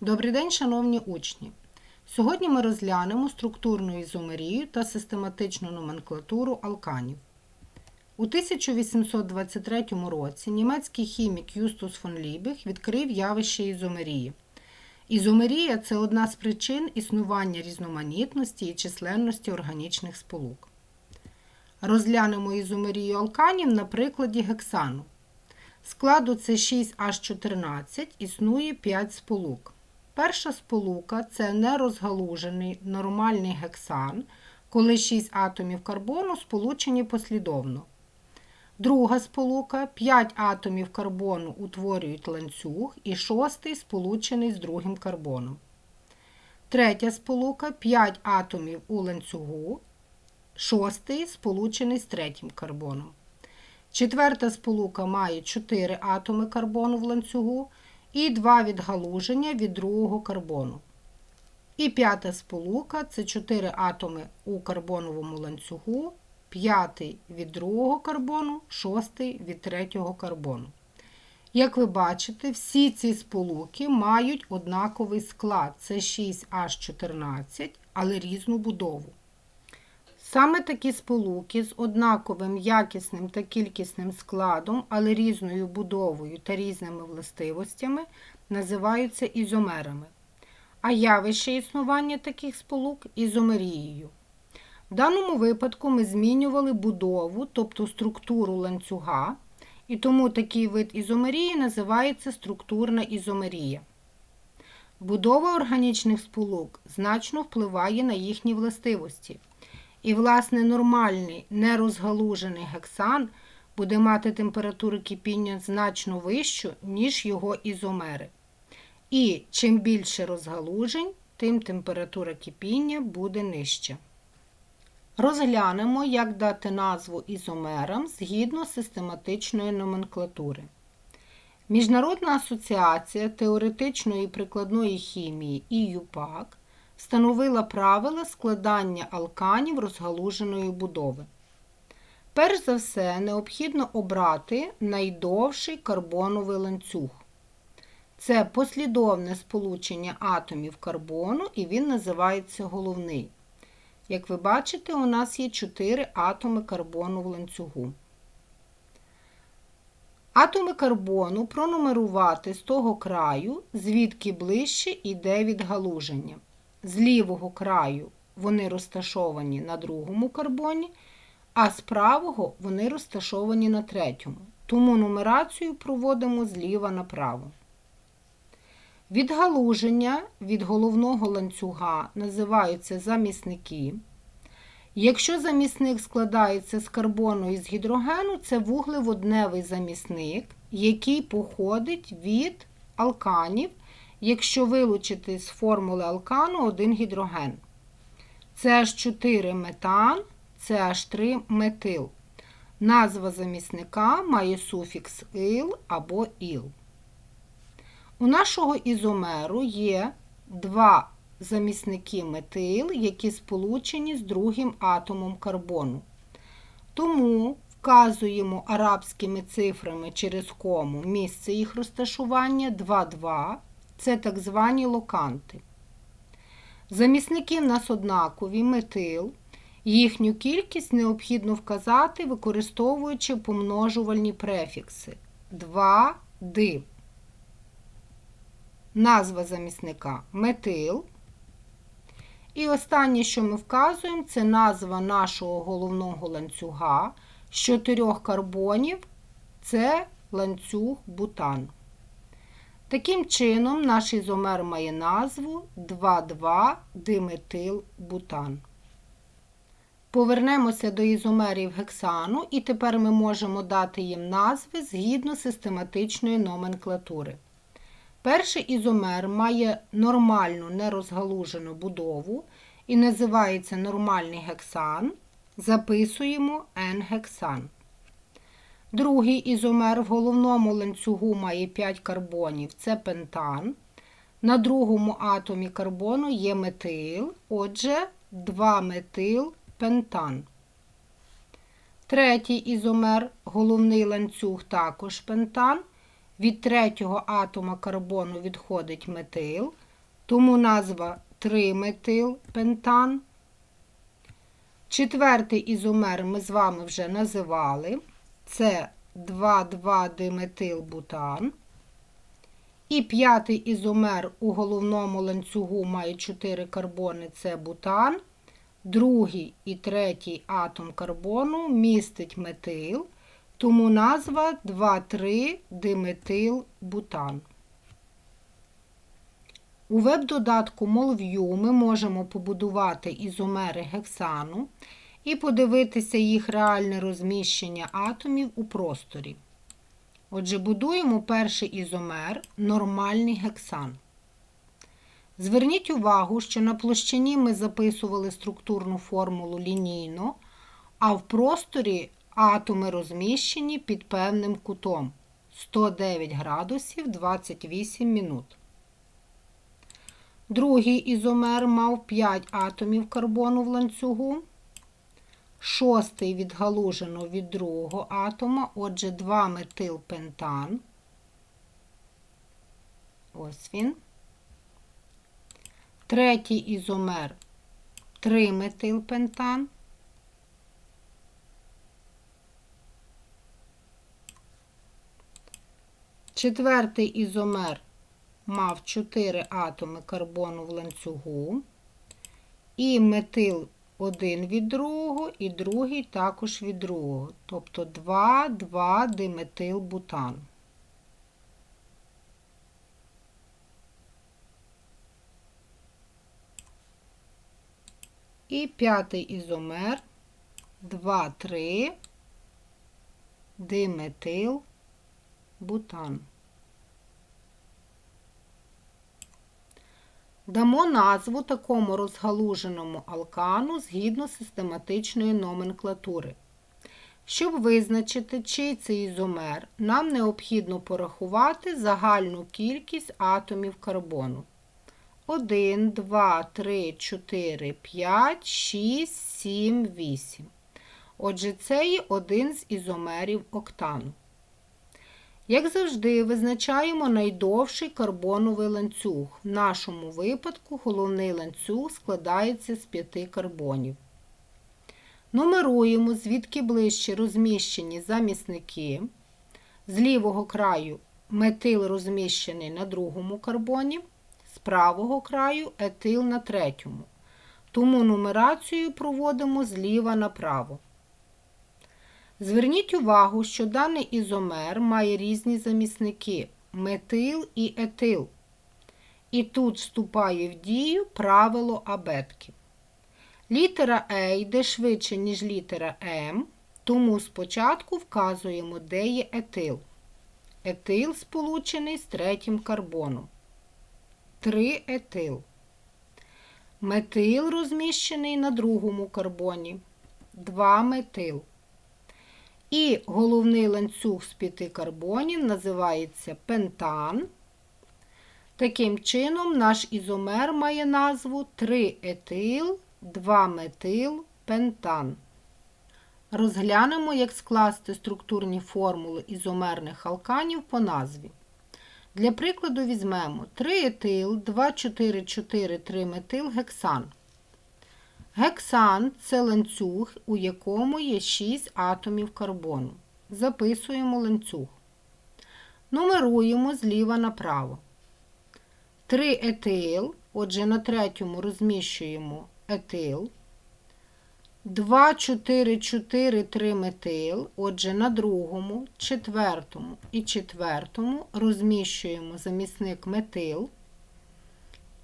Добрий день, шановні учні! Сьогодні ми розглянемо структурну ізомерію та систематичну номенклатуру алканів. У 1823 році німецький хімік Юстус фон Лібіх відкрив явище ізомерії. Ізомерія це одна з причин існування різноманітності і численності органічних сполук. Розглянемо ізомерію алканів на прикладі гексану. Складу С6H14 існує 5 сполук. Перша сполука це нерозгалужений нормальний гексан, коли 6 атомів карбону сполучені послідовно. Друга сполука 5 атомів карбону утворюють ланцюг і шостий сполучений з другим карбоном. Третя сполука 5 атомів у ланцюгу, шостий сполучений з третім карбоном. Четверта сполука має 4 атоми карбону в ланцюгу і 2 відгалуження від другого карбону. І п'ята сполука це 4 атоми у карбоновому ланцюгу, п'ятий від другого карбону, шостий від третього карбону. Як ви бачите, всі ці сполуки мають однаковий склад це 6H14, але різну будову. Саме такі сполуки з однаковим якісним та кількісним складом, але різною будовою та різними властивостями називаються ізомерами, а явище існування таких сполук ізомерією. В даному випадку ми змінювали будову, тобто структуру ланцюга, і тому такий вид ізомерії називається структурна ізомерія. Будова органічних сполук значно впливає на їхні властивості. І, власне, нормальний нерозгалужений гексан буде мати температуру кипіння значно вищу, ніж його ізомери. І чим більше розгалужень, тим температура кипіння буде нижча. Розглянемо, як дати назву ізомерам згідно систематичної номенклатури. Міжнародна асоціація теоретичної і прикладної хімії ІЮПАК встановила правила складання алканів розгалуженої будови. Перш за все, необхідно обрати найдовший карбоновий ланцюг. Це послідовне сполучення атомів карбону, і він називається головний. Як ви бачите, у нас є 4 атоми карбону в ланцюгу. Атоми карбону пронумерувати з того краю, звідки ближче йде відгалуження. З лівого краю вони розташовані на другому карбоні, а з правого вони розташовані на третьому. Тому нумерацію проводимо зліва направо. Відгалуження від головного ланцюга називаються замісники. Якщо замісник складається з карбону і з гідрогену, це вуглеводневий замісник, який походить від алканів, якщо вилучити з формули алкану один гідроген. CH4 метан, CH3 метил. Назва замісника має суфікс ил або іл. У нашого ізомеру є два замісники метил, які сполучені з другим атомом карбону. Тому вказуємо арабськими цифрами через кому місце їх розташування 2,2. Це так звані локанти. Замісники в нас однакові метил. Їхню кількість необхідно вказати, використовуючи помножувальні префікси 2 ди. Назва замісника метил. І останнє, що ми вказуємо, це назва нашого головного ланцюга з чотирьох карбонів це ланцюг бутан. Таким чином, наш ізомер має назву 2,2-диметил-бутан. Повернемося до ізомерів гексану, і тепер ми можемо дати їм назви згідно систематичної номенклатури. Перший ізомер має нормальну нерозгалужену будову і називається нормальний гексан. Записуємо N-гексан. Другий ізомер в головному ланцюгу має 5 карбонів це пентан. На другому атомі карбону є метил, отже, 2-метил пентан. Третій ізомер, головний ланцюг також пентан. Від третього атома карбону відходить метил. тому назва 3-метилпентан. Четвертий ізомер ми з вами вже називали. Це 2,2-диметилбутан. І п'ятий ізомер у головному ланцюгу має 4 карбони це бутан. Другий і третій атом карбону містить метил, тому назва 2,3-диметилбутан. У веб-додатку MolView ми можемо побудувати ізомери гексану і подивитися їх реальне розміщення атомів у просторі. Отже, будуємо перший ізомер нормальний гексан. Зверніть увагу, що на площині ми записували структурну формулу лінійно, а в просторі атоми розміщені під певним кутом 109 градусів 28 минут. Другий ізомер мав 5 атомів карбону в ланцюгу. Шостий відгалужено від другого атома, отже, 2 метилпентан. Ось він. Третій ізомер 3 метилпентан. Четвертий ізомер мав 4 атоми карбону в ланцюгу. І метил один від другого, і другий також від другого. Тобто 2, 2 диметилбутан. І п'ятий ізомер 2, 3 диметил Дамо назву такому розгалуженому алкану згідно систематичної номенклатури. Щоб визначити, чий це ізомер, нам необхідно порахувати загальну кількість атомів карбону. 1, 2, 3, 4, 5, 6, 7, 8. Отже, це є один з ізомерів октану. Як завжди, визначаємо найдовший карбоновий ланцюг. В нашому випадку головний ланцюг складається з 5 карбонів. Нумеруємо, звідки ближче розміщені замісники. З лівого краю метил розміщений на другому карбоні, з правого краю етил на третьому. Тому нумерацію проводимо зліва направо. Зверніть увагу, що даний ізомер має різні замісники метил і етил. І тут вступає в дію правило абетки. Літера Е йде швидше, ніж літера М, тому спочатку вказуємо, де є етил. Етил сполучений з третім карбоном. 3 етил. Метил розміщений на другому карбоні. 2 метил. І головний ланцюг з п'яти карбонів називається пентан. Таким чином, наш ізомер має назву 3-етил, 2-метил, пентан. Розглянемо, як скласти структурні формули ізомерних алканів по назві. Для прикладу візьмемо 3-етил, 2,4,4, 3-метил, гексан. Гексан це ланцюг, у якому є 6 атомів карбону. Записуємо ланцюг. Нумеруємо зліва направо. 3 етил, отже, на третьому розміщуємо етил. 2, 4, 4, 3 метил, отже, на другому, четвертому і четвертому розміщуємо замісник метил.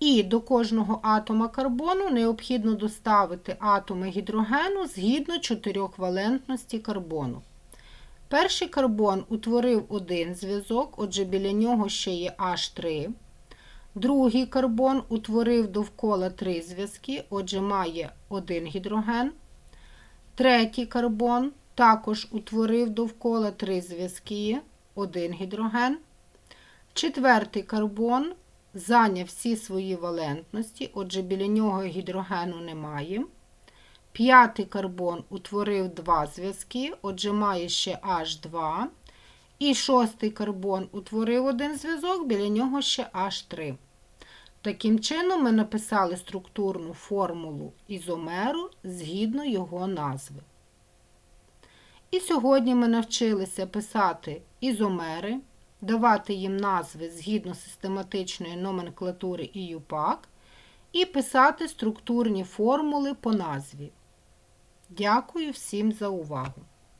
І до кожного атома карбону необхідно доставити атоми гідрогену згідно чотирьохвалентності карбону. Перший карбон утворив один зв'язок, отже, біля нього ще є H3. Другий карбон утворив довкола три зв'язки, отже, має один гідроген. Третій карбон також утворив довкола три зв'язки, один гідроген. Четвертий карбон зайняв всі свої валентності, отже, біля нього гідрогену немає. П'ятий карбон утворив два зв'язки, отже, має ще H2. І шостий карбон утворив один зв'язок, біля нього ще H3. Таким чином, ми написали структурну формулу ізомеру згідно його назви. І сьогодні ми навчилися писати ізомери, давати їм назви згідно систематичної номенклатури ІЮПАК і писати структурні формули по назві. Дякую всім за увагу!